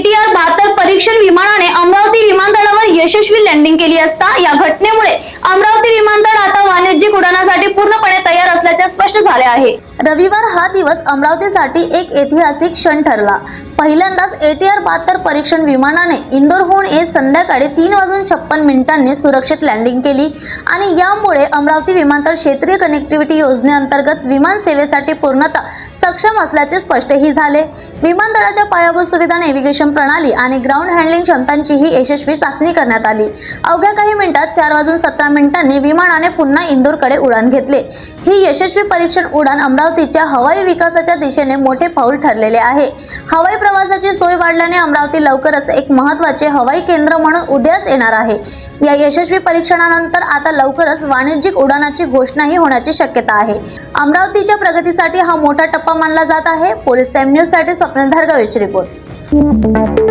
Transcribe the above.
ATR बहात्तर परीक्षण विमानाने अमरावती विमानतळावर यशस्वी लँडिंग केली असता या घटनेमुळे अमरावती स्पष्ट झाले आहे. रविवार हा दिवस अमरावतीसाठी एक ऐतिहासिक क्षण ठरला. पहिल्यांदाच एटीआर बहात्तर परीक्षण विमानाने इंदोरहून येत संध्याकाळी तीन वाजून छप्पन मिनिटांनी सुरक्षित लँडिंग केली आणि यामुळे अमरावती विमानतळ क्षेत्रीय कनेक्टिव्हिटी योजनेअंतर्गत विमान सेवेसाठी पूर्णतः सक्षम असल्याचे स्पष्टही झाले. विमानतळाच्या पायाभूत सुविधा नेव्हिगेशन प्रणाली आणि ग्राउंड हँडलिंग क्षमतांचीही यशस्वी चाचणी करण्यात आली. अवघ्या काही मिनिटात चार वाजून सतरा मिनिटांनी विमानाने पुन्हा इंदोरकडे उडान घेतले. ही यशस्वी परीक्षण उडान अमरावतीच्या हवाई विकासाच्या दिशेने मोठे पाऊल ठरलेले आहे. हवाई प्रवासाची सोय वाढल्याने अमरावती लवकरच एक महत्त्वाचे हवाई केंद्र म्हणून उदयास येणार आहे. या यशस्वी परीक्षणानंतर आता लवकरच वाणिज्यिक उडानाची घोषणाही होण्याची शक्यता आहे. अमरावतीच्या प्रगतीसाठी हा मोठा टप्पा मानला जात आहे. पोलीस टाइम न्यूजसाठी स्वप्नील धारगावेची रिपोर्ट.